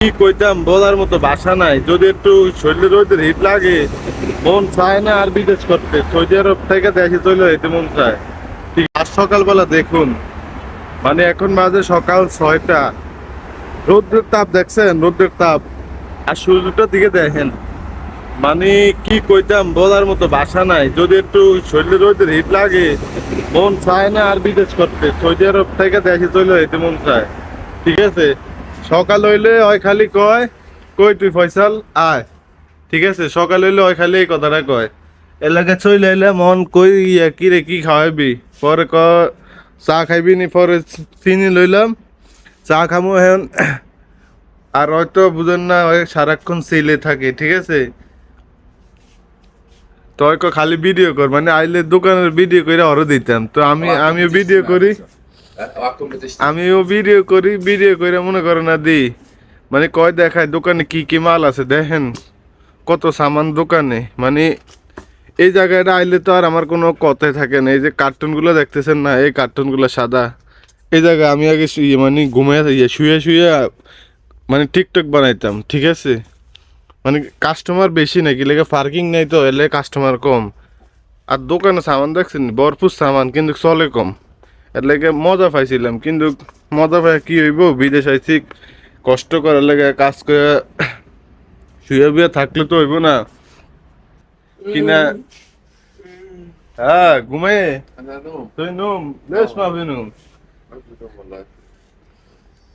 কি কইতাম, বলার মতো বাসা নাই। যদি একটু শরীরের রোদের হিট লাগে, মন চায় না আর বিদেশ করতে। সৌদি আরব থেকে দেশে চলে যেতে মন চায়। ঠিক আর সকালবেলা দেখুন। মানে এখন বাজে সকাল ছয়টা। রৌদ্রের তাপ দেখছেন? রৌদ্রের তাপ। আর সূর্যটার দিকে দেখেন। মানে কি কইতাম, বলার মতো বাসা নাই। যদি একটু শরীরের রোদের হিট লাগে, মন চায় না আর বিদেশ করতে। সৌদি আরব থেকে দেশে চলে যেতে মন চায়। ঠিক আছে? সকাল হইলে ওই খালি কয়, কই তুই ফয়সাল? আয়। ঠিক আছে, সকাল হইলে ওই খালি এই কথাটা কয়। এলাকা চলে এলে মন কই ইয়া, কি রে, কি খাওয়াবি? পরে ক, চা খাইবি নি? পরে চিনি লইলাম। চা খামু এখন। আর হয়তো বুঝেন না, ওই সারাক্ষণ সেলে থাকে, ঠিক আছে? তো খালি ভিডিও কর মানে আইলে দোকানের ভিডিও করে আরও দিতাম। তো আমি, আমিও ভিডিও করি। আমিও ভিডিও করি ভিডিও করে মনে করো না দি মানে কয় দেখায় দোকানে কি কি মাল আছে দেখেন কত সামান দোকানে মানে এই জায়গাটা আইলে তো আর আমার কোনো কথাই থাকে না এই যে কার্টুনগুলো দেখতেছেন না এই কার্টুনগুলো সাদা এই জায়গায় আমি আগে মানে ঘুমিয়ে ইয়ে শুয়ে শুয়ে মানে টিকটক বানাইতাম ঠিক আছে মানে কাস্টমার বেশি নাকি লেগে পার্কিং নেই তো এলে কাস্টমার কম আর দোকানে সামান দেখছেন ভরপুর সামান কিন্তু চলে কম এর লাগে মজা পাইছিলাম, কিন্তু মজা পাই কি হইব? বিদেশ আইছি, কষ্ট করার লাগে কাজ করে শুয়ে বুয়ে থাকলে তো হইব না। কিনা হ্যাঁ ঘুমে তুই নুম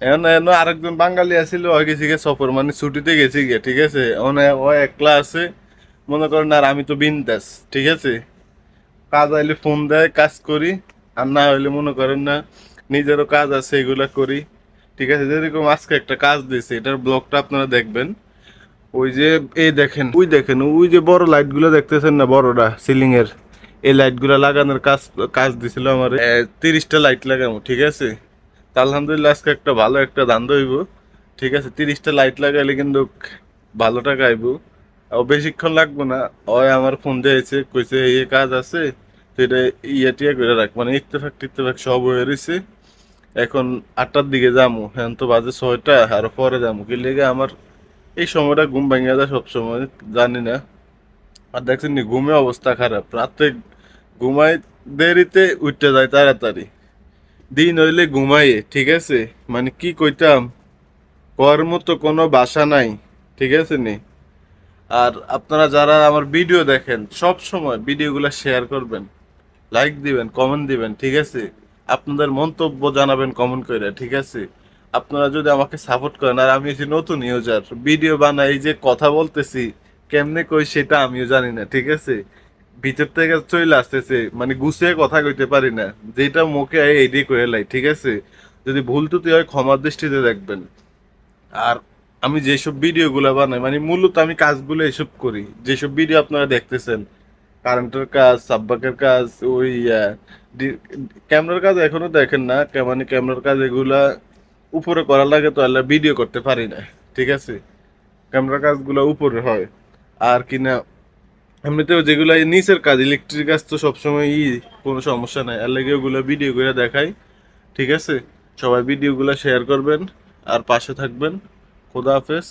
এখন এখন আরেকজন বাঙালি আছিল ওই গেছি গে সফর মানে ছুটিতে গেছি গে ঠিক আছে? ওনে ও একলা আছে, মনে করেন আর আমি তো বিন্দাস, ঠিক আছে? কাজ আইলে ফোন দেয়, কাজ করি। আর না হইলে মনে করেন না, নিজেরও কাজ আছে, এগুলা করি। ঠিক আছে, যেরকম আজকে একটা কাজ দিয়েছে, এটার ব্লগটা আপনারা দেখবেন। ওই যে, এই দেখেন, ওই দেখেন, ওই যে বড় লাইটগুলো দেখতেছেন না বড়টা সিলিং এর? এই লাইটগুলো লাগানোর কাজ কাজ দিছিল আমার তিরিশটা লাইট লাগাবো, ঠিক আছে? তা আলহামদুলিল্লাহ আজকে একটা ভালো একটা দান দইব ঠিক আছে, তিরিশটা লাইট লাগাইলে কিন্তু ভালো টাকা আইব বেশিক্ষণ লাগবো না, ওই আমার ফোন দিয়েছে, কইছে, এই কাজ আছে। তো এটা ইয়ে করে রাখ মানে ইত্তেফাক টিত্তেফাক সব হয়ে রয়েছে এখন আটটার দিকে যামু, এখন তো বাজে ছয়টা, আর পরে যামু। কি লেগে আমার এই সময়টা ঘুম ভেঙে যায় সবসময়, জানি না। আর দেখছেন নি, ঘুমে অবস্থা খারাপ। রাতে ঘুমাই দেরিতে উঠতে যায় তাড়াতাড়ি। দিন হইলে ঘুমাইয়ে ঠিক আছে? মানে কি কইতাম? কর মতো কোনো বাসা নাই, ঠিক আছে নি? আর আপনারা যারা আমার ভিডিও দেখেন সব সময় ভিডিওগুলো শেয়ার করবেন। লাইক দিবেন কমেন্ট দিবেন, ঠিক আছে? আপনাদের মন্তব্য জানাবেন কমেন্ট করে, ঠিক আছে? আপনারা যদি আমাকে সাপোর্ট করেন, আর আমি হচ্ছি নতুন ইউজার ভিডিও বানাই যে কথা বলতেছি, কেমনে কই সেটা আমিও জানি না, ঠিক আছে? ভিতর থেকে চলে আসতেছে মানে গুছিয়ে কথা কইতে পারি না যেটা মুখে এইটাই করে লাই, ঠিক আছে? যদি ভুল ত্রুটি হয়, ক্ষমার দৃষ্টিতে দেখবেন। আর আমি যেসব ভিডিওগুলো বানাই মানে মূলত আমি কাজগুলো এসব করি, যেসব ভিডিও আপনারা দেখতেছেন কারেন্টের কাজ, সাব্বাকের কাজ, ওই ক্যামেরার কাজ এখনও দেখেন না মানে ক্যামেরার কাজ এগুলা উপরে করা লাগে তো আল্লাহ ভিডিও করতে পারি না, ঠিক আছে? ক্যামেরার কাজগুলো উপরে হয়, আর কিনা এমনিতেও যেগুলো নিচের কাজ ইলেকট্রিক কাজ তো সবসময় ই কোনো সমস্যা নাই আর লাগে ওগুলো ভিডিও করে দেখাই, ঠিক আছে? সবাই ভিডিওগুলো শেয়ার করবেন, আর পাশে থাকবেন, খোদা হাফেজ।